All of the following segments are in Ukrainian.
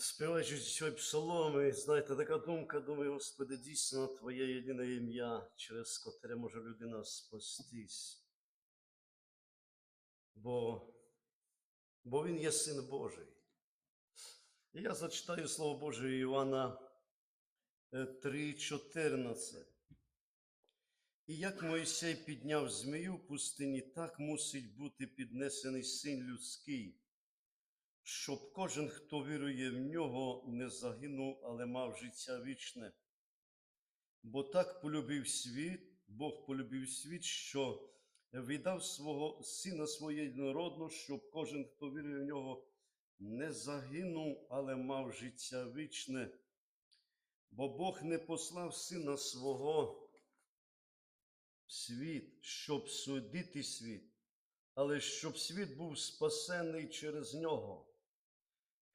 Співаючи цей псалом, і знаєте, така думка, думаю, Господи, дійсно Твоє єдине ім'я, через котре може людина спастись. Бо, бо Він є Син Божий. І я зачитаю Слово Боже Івана е, 3,14. І як Мойсей підняв змію в пустині, так мусить бути піднесений син людський, щоб кожен, хто вірує в нього, не загинув, але мав життя вічне. Бо так полюбив світ, Бог полюбив світ, що віддав свого сина своє єдинородного, щоб кожен, хто вірує в нього, не загинув, але мав життя вічне. Бо Бог не послав сина свого в світ, щоб судити світ, але щоб світ був спасений через нього.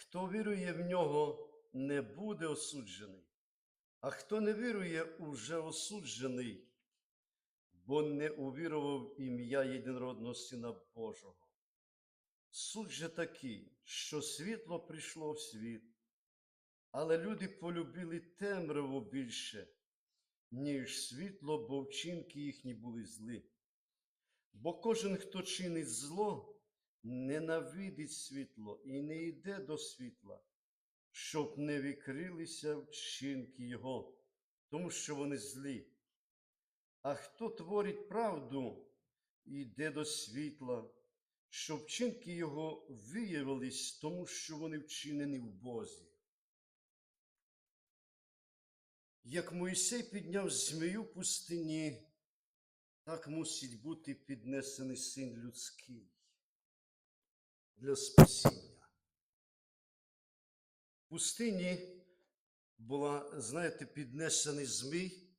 Хто вірує в нього, не буде осуджений, а хто не вірує, уже осуджений, бо не увірував ім'я єдинородного Сина Божого. Суд же такий, що світло прийшло в світ, але люди полюбили темряву більше, ніж світло, бо вчинки їхні були зли. Бо кожен, хто чинить зло, ненавидить світло і не йде до світла, щоб не викрилися вчинки його, тому що вони злі. А хто творить правду, йде до світла, щоб вчинки його виявились, тому що вони вчинені в Бозі. Як Моїсей підняв змію пустині, так мусить бути піднесений син людський для спасіння. В пустині була, знаєте, піднесений змій,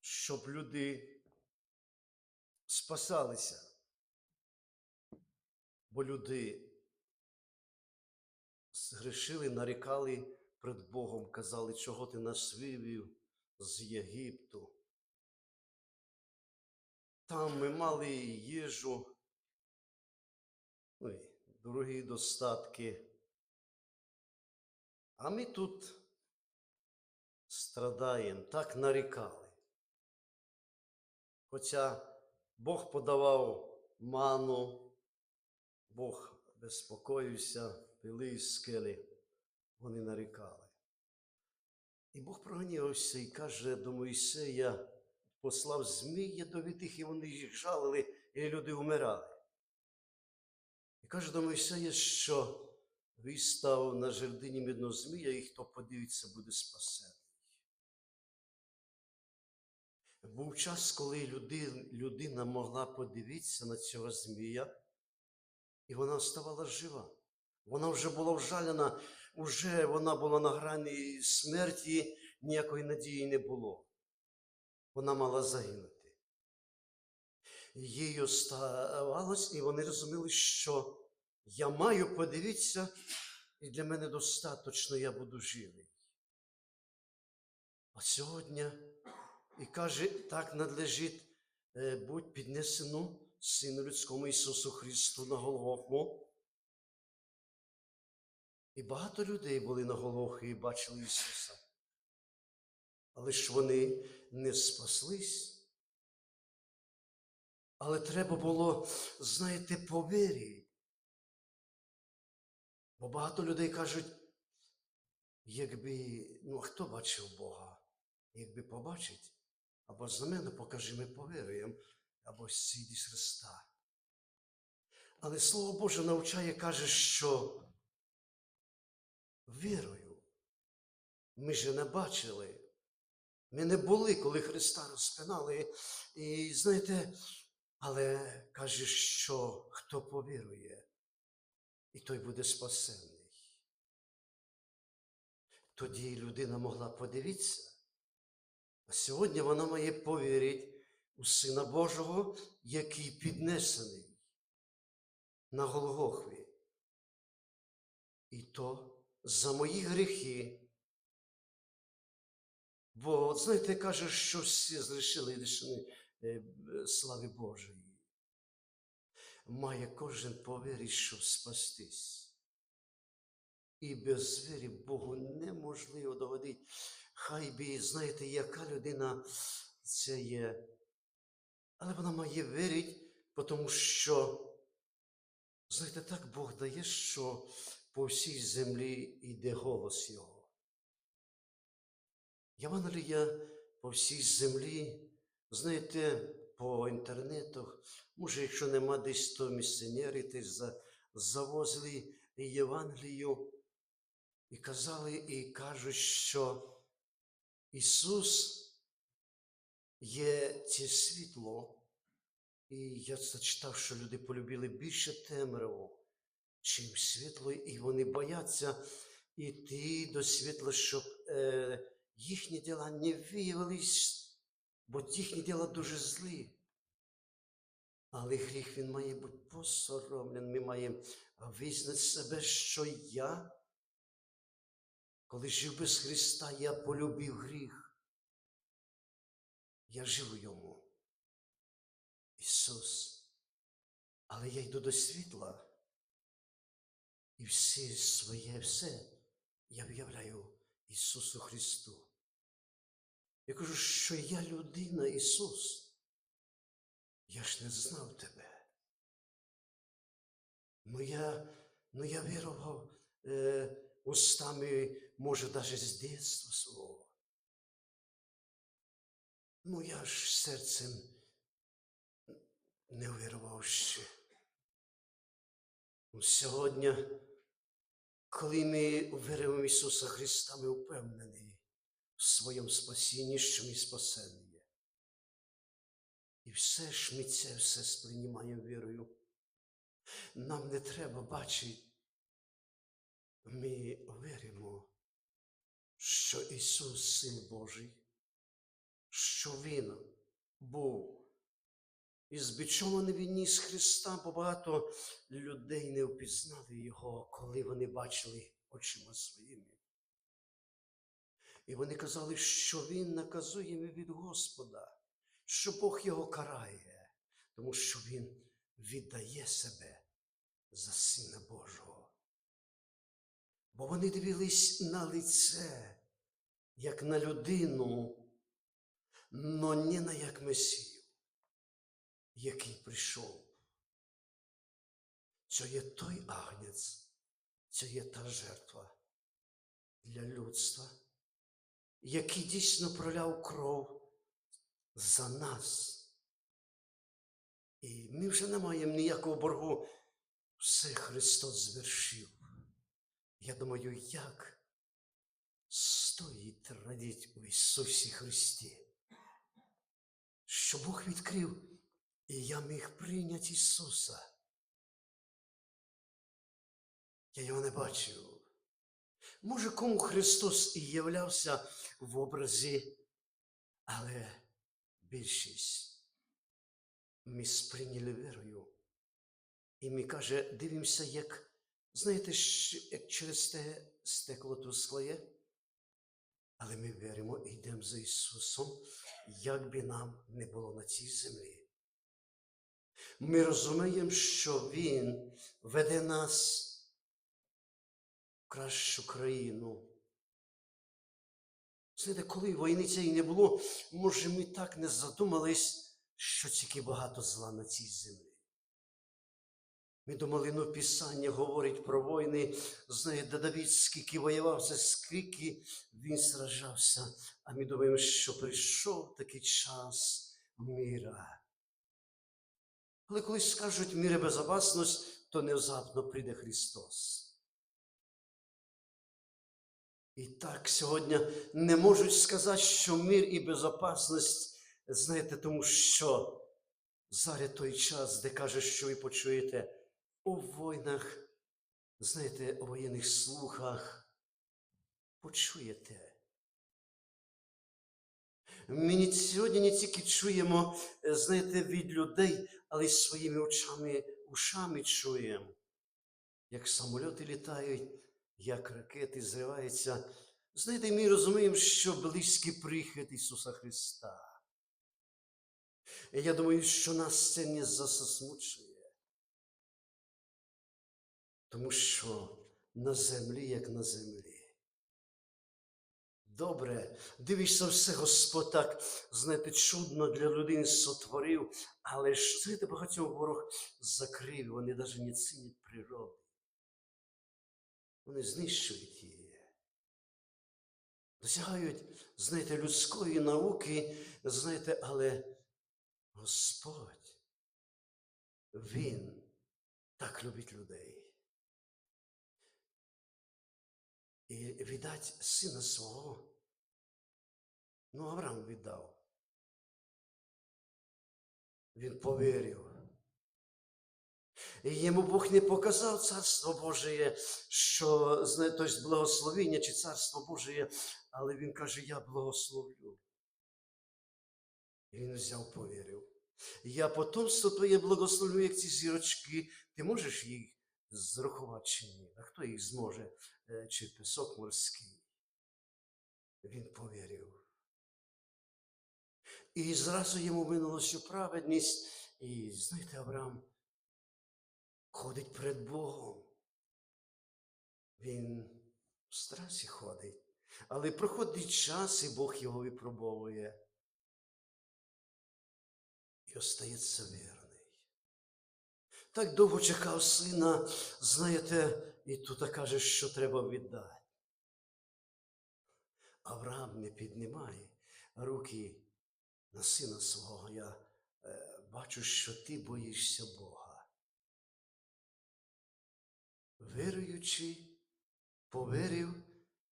щоб люди спасалися. Бо люди згрішили, нарікали перед Богом, казали, чого ти нас вивів з Єгипту. Там ми мали їжу, ой, дорогі достатки. А ми тут страдаємо, так нарікали. Хоча Бог подавав ману, Бог безпокоївся, пили із скелі, вони нарікали. І Бог прогнівався і каже до Моїсея, послав змій ядовитих, і вони їх жалили, і люди вмирали. І каже до Мойсея, що вистав на жердині мідного змія, і хто подивиться, буде спасений. Був час, коли людина могла подивитися на цього змія, і вона оставала жива. Вона вже була вжалена, вже вона була на грані смерті, ніякої надії не було. Вона мала загинути. Їй оставалось, і вони розуміли, що я маю подивитися, і для мене достатньо, я буду живий. А сьогодні і каже, так надлежить е, будь піднесено Сину людському Ісусу Христу на Голгофу. І багато людей були на Голгофі і бачили Ісуса. Але ж вони не спаслись. Але треба було, знаєте, по вірі. Бо багато людей кажуть, якби, ну хто бачив Бога? Якби побачить, або за мене покажи, ми повіруємо, або з Христа. Але Слово Боже навчає, каже, що вірою ми же не бачили. Ми не були, коли Христа розпинали. І знаєте, але каже, що хто повірує, і той буде спасенний. Тоді людина могла подивитися. А сьогодні вона має повірити у Сина Божого, який піднесений на Голгофі. І то за мої гріхи. Бо, знаєте, каже, що всі зрішили лишені е, слави Божої. Має кожен повірити, щоб спастись. І без віри Богу неможливо догодити. Хай би, знаєте, яка людина це є. Але вона має вірити, тому що, знаєте, так Бог дає, що по всій землі йде голос Його. Євангелія по всій землі, знаєте, по інтернету, може, якщо нема десь то місіонери, то завозили Євангелію і казали, і кажуть, що Ісус є це світло. І я зачитав, що люди полюбили більше темряву, чим світло, і вони бояться йти до світла, щоб е, їхні діла не виявились, бо їхні діла дуже злі. Але гріх він має бути посоромлений. Ми маємо визнати себе, що я, коли жив без Христа, я полюбив гріх. Я жив у йому. Ісус. Але я йду до світла. І все своє, все я виявляю Ісусу Христу. Я кажу, що я людина, Ісус. Я ж не знав тебе. Ну я, ну я вірував е, устами, може, навіть з дитинства свого. Ну я ж серцем не вирвав ще. Ну, Сьогодні, коли ми віримо в Ісуса Христа, ми впевнені в своєму спасінні, що ми спасені є. І все ж ми це все сприймаємо вірою. Нам не треба бачити. Ми віримо, що Ісус Син Божий, що Він був і збічований він ніс Христа, бо багато людей не впізнали Його, коли вони бачили очима своїми. І вони казали, що Він наказує від Господа, що Бог його карає, тому що Він віддає себе за Сина Божого. Бо вони дивились на лице, як на людину, но не на як Месію який прийшов. Це є той агнець, це є та жертва для людства, який дійсно проляв кров за нас. І ми вже не маємо ніякого боргу. Все Христос звершив. Я думаю, як стоїть радіть у Ісусі Христі, що Бог відкрив і я міг прийняти Ісуса. Я його не бачив. Може, кому Христос і являвся в образі, але більшість ми сприйняли вірою. І ми каже, дивимося, як, знаєте, як через те стекло тускле, але ми віримо і йдемо за Ісусом, як би нам не було на цій землі. Ми розуміємо, що Він веде нас кращу країну. Знаєте, коли війни цієї не було, може, ми так не задумались, що тільки багато зла на цій землі. Ми думали, ну Писання говорить про війни, знаєте, Давид скільки воювався, скільки він сражався, а ми думаємо, що прийшов такий час міра. Але коли скажуть мір і безопасність, то невзапно прийде Христос. І так сьогодні не можуть сказати, що мир і безопасність, знаєте, тому що зараз той час, де каже, що ви почуєте у війнах, знаєте, у воєнних слухах, почуєте. Ми сьогодні не тільки чуємо, знаєте, від людей, але й своїми очами, ушами чуємо, як самольоти літають, як ракети зриваються. Знаєте, ми розуміємо, що близький прихід Ісуса Христа. Я думаю, що нас це не засмучує. Тому що на землі, як на землі. Добре, дивишся, все Господь так, знаєте, чудно для людини сотворив, але ж, знаєте, багатьом ворог закрив, вони навіть не цінять природу. Вони знищують її. Досягають, знаєте, людської науки, знаєте, але Господь, Він так любить людей. І віддать сина свого. Ну, Авраам віддав. Він повірив. Йому Бог не показав Царство Божє, що тобто благословення чи Царство Божє, але він каже, я благословлю. І він взяв, повірив. Я потомство твоє благословлю, як ці зірочки. Ти можеш їх зрахувати чи ні? А хто їх зможе? Е, Чи пісок морський? Він повірив. І зразу йому минулося праведність. І знаєте, Авраам ходить перед Богом. Він в страсі ходить. Але проходить час, і Бог його випробовує. І остається вірний. Так довго чекав сина, знаєте, і тут каже, що треба віддати. Авраам не піднімає руки на сина свого. Я е, бачу, що ти боїшся Бога. Віруючи, повірив,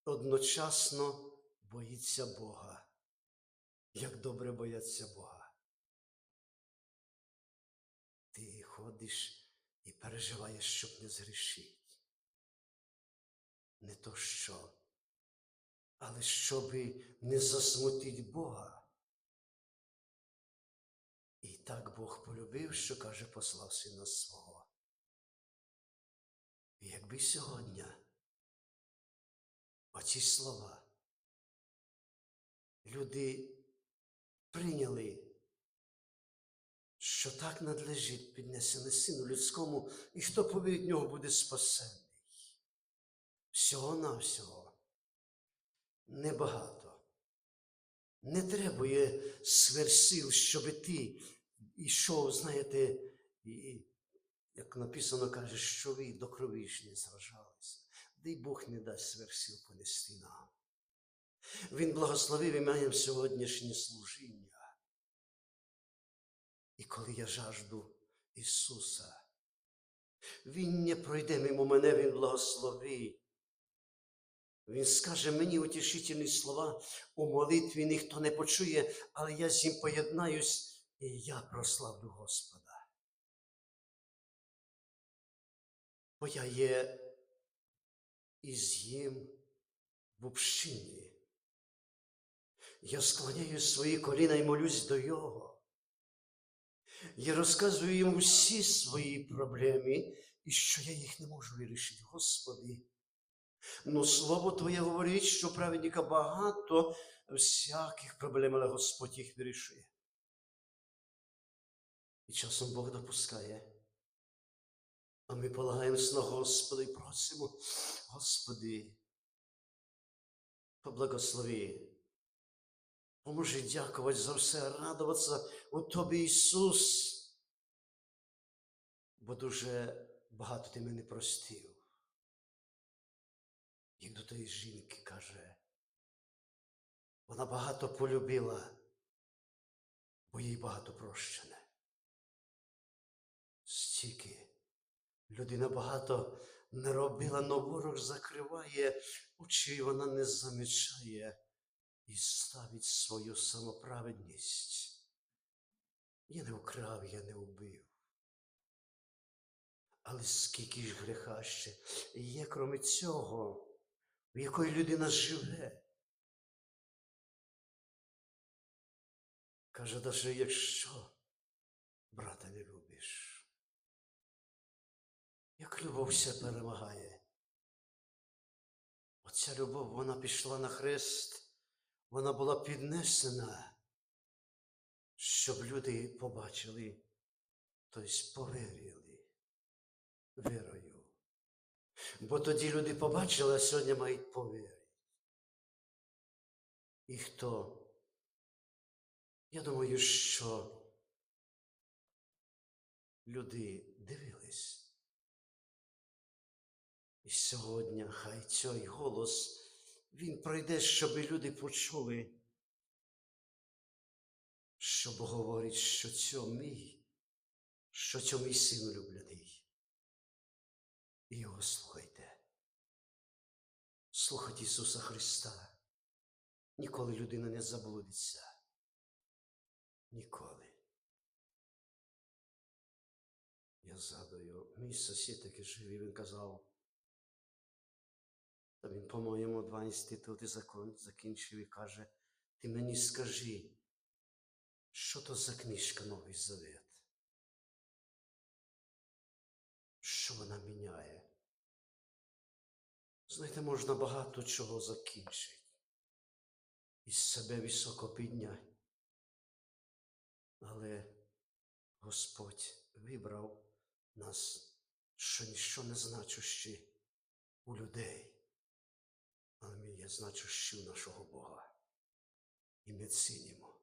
одночасно боїться Бога. Як добре бояться Бога. Ти ходиш і переживаєш, щоб не згрішити. Не то що, але щоб не засмутить Бога. І так Бог полюбив, що каже, послав сина свого. Якби сьогодні оці слова люди прийняли, що так надлежить піднесене сину людському, і хто повірить в нього буде спасений. Всього-навсього небагато. Не требує сверсил, щоб ти йшов, знаєте, і, як написано каже, що ви до крові ж не зражалися. Дай Бог не дасть сверсил понести нам. Він благословив і маємо сьогоднішнє служіння. І коли я жажду Ісуса, Він не пройде мимо мене, Він благословить. Він скаже мені утішительні слова у молитві ніхто не почує, але я з ним поєднаюсь і я прославлю Господа. Бо я є із ним в общині. Я склоняю свої коліна і молюсь до Його. Я розказую йому всі свої проблеми і що я їх не можу вирішити. Господи. Ну, слово Твоє говорить, що праведника багато всяких проблем, але Господь їх вирішує. І часом Бог допускає. А ми полагаємось на Господа і просимо, Господи, поблагослови. Поможи дякувати за все, радуватися у Тобі, Ісус. Бо дуже багато ти мене простив. Як до тої жінки каже, вона багато полюбила, бо їй багато прощене. Стільки людина багато не робила, но ворог закриває очі, вона не замічає і ставить свою самоправедність. Я не вкрав, я не вбив. Але скільки ж гріха ще є, крім цього, в якої людина живе. Каже, даже якщо брата не любиш, як любов все перемагає. Оця любов, вона пішла на хрест, вона була піднесена, щоб люди побачили, тобто повірили вірою. Бо тоді люди побачили, а сьогодні мають повірити. І хто? Я думаю, що люди дивились. І сьогодні хай цей голос, він пройде, щоб люди почули, що Бог говорить, що це мій, що це мій син улюблений. І його слухайте. Слухайте Ісуса Христа. Ніколи людина не заблудиться. Ніколи. Я згадую, мій сусід такий живий, він казав, та він, по-моєму, два інститути закінчив і каже, ти мені скажи, що то за книжка Новий Завет? Що вона міняє? Знаєте, можна багато чого закінчити. Із себе високо підняти. Але Господь вибрав нас, що ніщо не значущі у людей, але ми є значущі нашого Бога. І ми цінимо.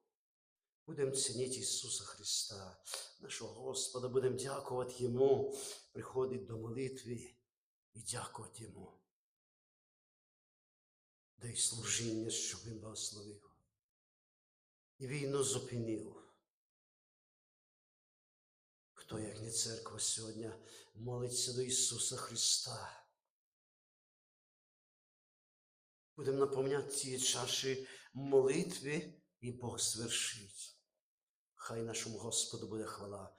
Будемо цінити Ісуса Христа, нашого Господа, будемо дякувати Йому, приходити до молитви і дякувати Йому. Дай служіння, щоб Він благословив. І війну зупинив. Хто, як не церква сьогодні, молиться до Ісуса Христа. Будемо наповняти ці чаші молитви і Бог свершить. Хай нашому Господу буде хвала